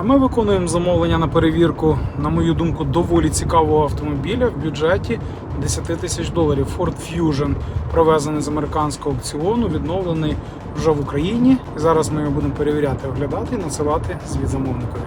А ми виконуємо замовлення на перевірку, на мою думку, доволі цікавого автомобіля в бюджеті 10 тисяч доларів. Ford Fusion, провезений з американського аукціону, відновлений вже в Україні. І зараз ми його будемо перевіряти, оглядати і надсилати звіт замовникові.